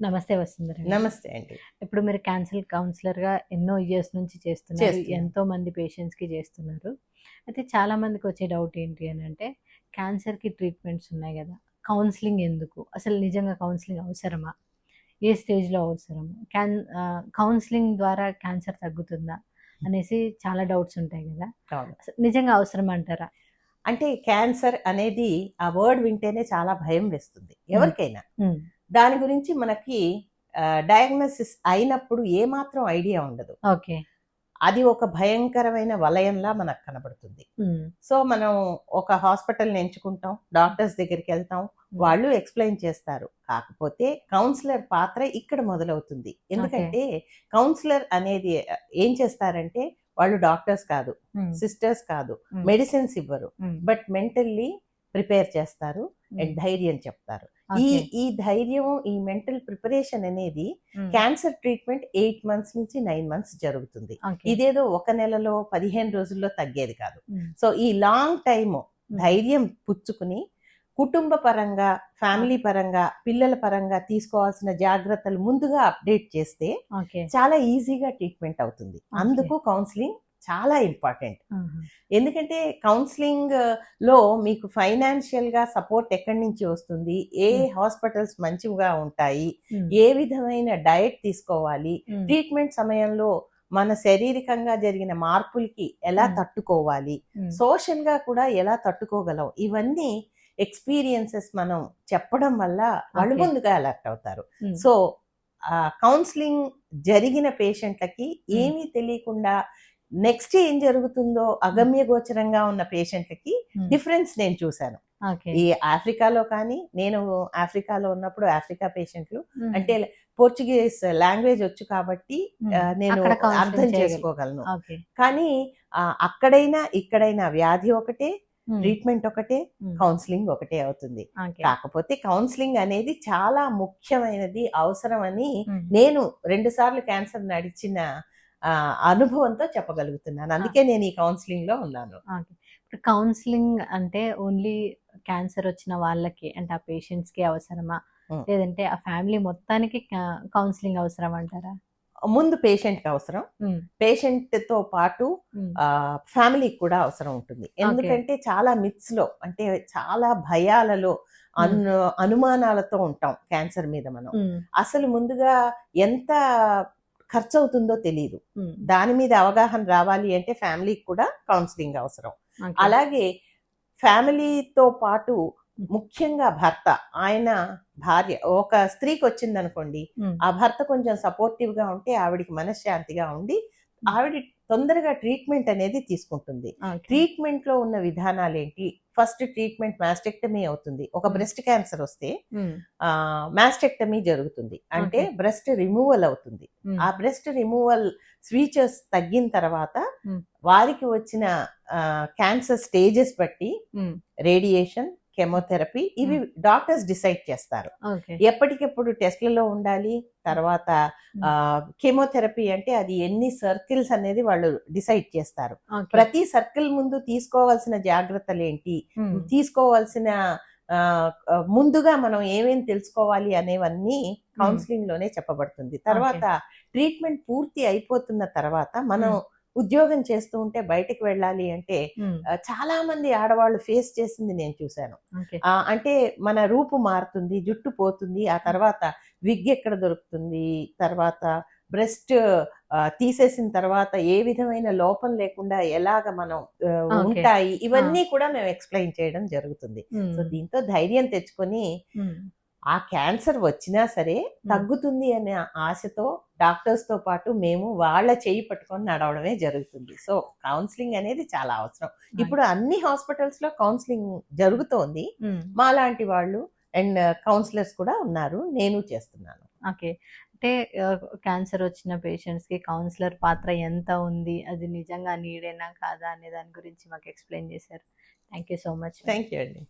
నమస్తే వసుంధర నమస్తే అండి. ఇప్పుడు మీరు క్యాన్సర్ కౌన్సిలర్గా ఎన్నో ఇయర్స్ నుంచి చేస్తున్నారు. ఎంతో మంది పేషెంట్స్కి చేస్తున్నారు. అయితే చాలా మందికి వచ్చే డౌట్ ఏంటి అని అంటే క్యాన్సర్కి ట్రీట్మెంట్స్ ఉన్నాయి కదా కౌన్సిలింగ్ ఎందుకు? అసలు నిజంగా కౌన్సిలింగ్ అవసరమా? ఏ స్టేజ్లో అవసరము? క్యాన్ కౌన్సిలింగ్ ద్వారా క్యాన్సర్ తగ్గుతుందా? అనేసి చాలా డౌట్స్ ఉంటాయి కదా. నిజంగా అవసరం అంటారా? అంటే క్యాన్సర్ అనేది ఆ వర్డ్ వింటేనే చాలా భయం వేస్తుంది. ఎవరికైనా. దాని గురించి మనకి డయాగ్నోసిస్ అయినప్పుడు ఏమాత్రం ఐడియా ఉండదు. ఓకే. అది ఒక భయంకరమైన వలయంలా మనకు కనబడుతుంది. సో మనం ఒక హాస్పిటల్ని ఎంచుకుంటాం డాక్టర్స్ దగ్గరికి వెళ్తాం వాళ్ళు ఎక్స్ప్లెయిన్ చేస్తారు. కాకపోతే కౌన్సిలర్ పాత్ర ఇక్కడ మొదలవుతుంది. ఎందుకంటే కౌన్సిలర్ అనేది ఏం చేస్తారంటే వాళ్ళు డాక్టర్స్ కాదు సిస్టర్స్ కాదు మెడిసిన్స్ ఇవ్వరు. బట్ మెంటల్లీ ప్రిపేర్ చేస్తారు ధైర్యం చెప్తారు. ఈ ఈ ధైర్యం ఈ మెంటల్ ప్రిపరేషన్ అనేది క్యాన్సర్ ట్రీట్మెంట్ ఎయిట్ మంత్స్ నుంచి నైన్ మంత్స్ జరుగుతుంది. ఇదేదో ఒక నెలలో పదిహేను రోజుల్లో తగ్గేది కాదు. సో ఈ లాంగ్ టైమ్ ధైర్యం పుచ్చుకుని కుటుంబ పరంగా ఫ్యామిలీ పరంగా పిల్లల పరంగా తీసుకోవాల్సిన జాగ్రత్తలు ముందుగా అప్డేట్ చేస్తే చాలా ఈజీగా ట్రీట్మెంట్ అవుతుంది. అందుకు కౌన్సిలింగ్ చాలా ఇంపార్టెంట్. ఎందుకంటే కౌన్సిలింగ్లో మీకు ఫైనాన్షియల్గా సపోర్ట్ ఎక్కడి నుంచి వస్తుంది? ఏ. హాస్పిటల్స్ మంచిగా ఉంటాయి? ఏ విధమైన డయట్ తీసుకోవాలి? ట్రీట్మెంట్ సమయంలో మన శారీరకంగా జరిగిన మార్పులకి ఎలా. తట్టుకోవాలి? సోషల్గా కూడా ఎలా తట్టుకోగలం? ఇవన్నీ ఎక్స్పీరియన్సెస్ మనం చెప్పడం వల్ల వాళ్ళు. ముందుగా అలర్ట్ అవుతారు. సో కౌన్సిలింగ్ జరిగిన పేషెంట్లకి ఏమీ తెలియకుండా నెక్స్ట్ ఏం జరుగుతుందో అగమ్య గోచరంగా ఉన్న పేషెంట్లకి ఉమ్, డిఫరెన్స్ నేను చూశాను. ఈ ఆఫ్రికాలో కానీ నేను ఆఫ్రికాలో ఉన్నప్పుడు ఆఫ్రికా పేషెంట్లు ఉమ్, అంటే పోర్చుగీస్ లాంగ్వేజ్ వచ్చు కాబట్టి ఆ, నేను అర్థం. చేసుకోగలను. కానీ అక్కడైనా ఇక్కడైనా వ్యాధి ఒకటే ట్రీట్మెంట్ ఒకటే కౌన్సిలింగ్ ఒకటే అవుతుంది. కాకపోతే కౌన్సిలింగ్ అనేది చాలా ముఖ్యమైనది అవసరం అని నేను రెండు సార్లు క్యాన్సర్ నడిచిన అనుభవంతో చెప్పగలుగుతున్నాను. అందుకే నేను ఈ కౌన్సిలింగ్లో ఉన్నాను. ఇప్పుడు కౌన్సిలింగ్ అంటే ఓన్లీ క్యాన్సర్ వచ్చిన వాళ్ళకి అంటే ఆ పేషెంట్స్కి అవసరమా. లేదంటే ఆ ఫ్యామిలీ మొత్తానికి కౌన్సిలింగ్ అవసరం అంటారా? ముందు పేషెంట్కి అవసరం. పేషెంట్తో పాటు ఫ్యామిలీకి కూడా అవసరం ఉంటుంది. ఎందుకంటే చాలా మిత్స్లో అంటే చాలా భయాలలో అను అనుమానాలతో ఉంటాం క్యాన్సర్ మీద మనం. అసలు ముందుగా ఎంత ఖర్చు అవుతుందో తెలియదు దాని మీద అవగాహన రావాలి అంటే ఫ్యామిలీకి కూడా కౌన్సిలింగ్ అవసరం. అలాగే ఫ్యామిలీతో పాటు ముఖ్యంగా భర్త ఆయన భార్య ఒక స్త్రీకి వచ్చింది అనుకోండి ఆ భర్త కొంచెం సపోర్టివ్గా ఉంటే ఆవిడికి మనశ్శాంతిగా ఉండి ఆవిడ తొందరగా ట్రీట్మెంట్ అనేది తీసుకుంటుంది. ట్రీట్మెంట్లో ఉన్న విధానాలు ఏంటి? ఫస్ట్ ట్రీట్మెంట్ మాస్టెక్టమీ అవుతుంది. ఒక. బ్రెస్ట్ క్యాన్సర్ వస్తే మాస్టెక్టమీ జరుగుతుంది. అంటే. బ్రెస్ట్ రిమూవల్ అవుతుంది. ఆ బ్రెస్ట్ రిమూవల్ స్వీచర్స్ తగ్గిన తర్వాత. వారికి వచ్చిన క్యాన్సర్ స్టేజెస్ బట్టి రేడియేషన్ కెమోథెరపీ ఇవి డాక్టర్స్ డిసైడ్ చేస్తారు. ఎప్పటికెప్పుడు టెస్ట్లలో ఉండాలి తర్వాత కెమోథెరపీ అంటే అది ఎన్ని సర్కిల్స్ అనేది వాళ్ళు డిసైడ్ చేస్తారు. ప్రతి సర్కిల్ ముందు తీసుకోవాల్సిన జాగ్రత్తలు ఏంటి తీసుకోవాల్సిన ముందుగా మనం ఏమేం తెలుసుకోవాలి అనేవన్నీ కౌన్సిలింగ్లోనే చెప్పబడుతుంది. తర్వాత ట్రీట్మెంట్ పూర్తి అయిపోతున్న తర్వాత మనం ఉద్యోగం చేస్తూ ఉంటే బయటకు వెళ్ళాలి అంటే చాలా మంది ఆడవాళ్ళు ఫేస్ చేసింది నేను చూశాను. అంటే మన రూపు మారుతుంది జుట్టు పోతుంది ఆ తర్వాత విగ్ ఎక్కడ దొరుకుతుంది తర్వాత బ్రెస్ట్ తీసేసిన తర్వాత ఏ విధమైన లోపం లేకుండా ఎలాగ మనం. ఉంటాయి ఇవన్నీ కూడా మేము ఎక్స్ప్లెయిన్ చేయడం జరుగుతుంది. సో దీంతో ధైర్యం తెచ్చుకొని ఆ క్యాన్సర్ వచ్చినా సరే తగ్గుతుంది అనే ఆశతో డాక్టర్స్తో పాటు మేము వాళ్ళ చేయి పట్టుకొని నడవడమే జరుగుతుంది. సో కౌన్సిలింగ్ అనేది చాలా అవసరం. ఇప్పుడు అన్ని హాస్పిటల్స్లో కౌన్సిలింగ్ జరుగుతోంది. మాలాంటి వాళ్ళు అండ్ కౌన్సిలర్స్ కూడా ఉన్నారు. నేను చేస్తున్నాను. ఓకే. అంటే క్యాన్సర్ వచ్చిన పేషెంట్స్కి కౌన్సిలర్ పాత్ర ఎంత ఉంది? అది నిజంగా నీడేనా కాదా? అనే దాని గురించి మాకు ఎక్స్ప్లెయిన్ చేశారు. Thank you so much thank you అండి.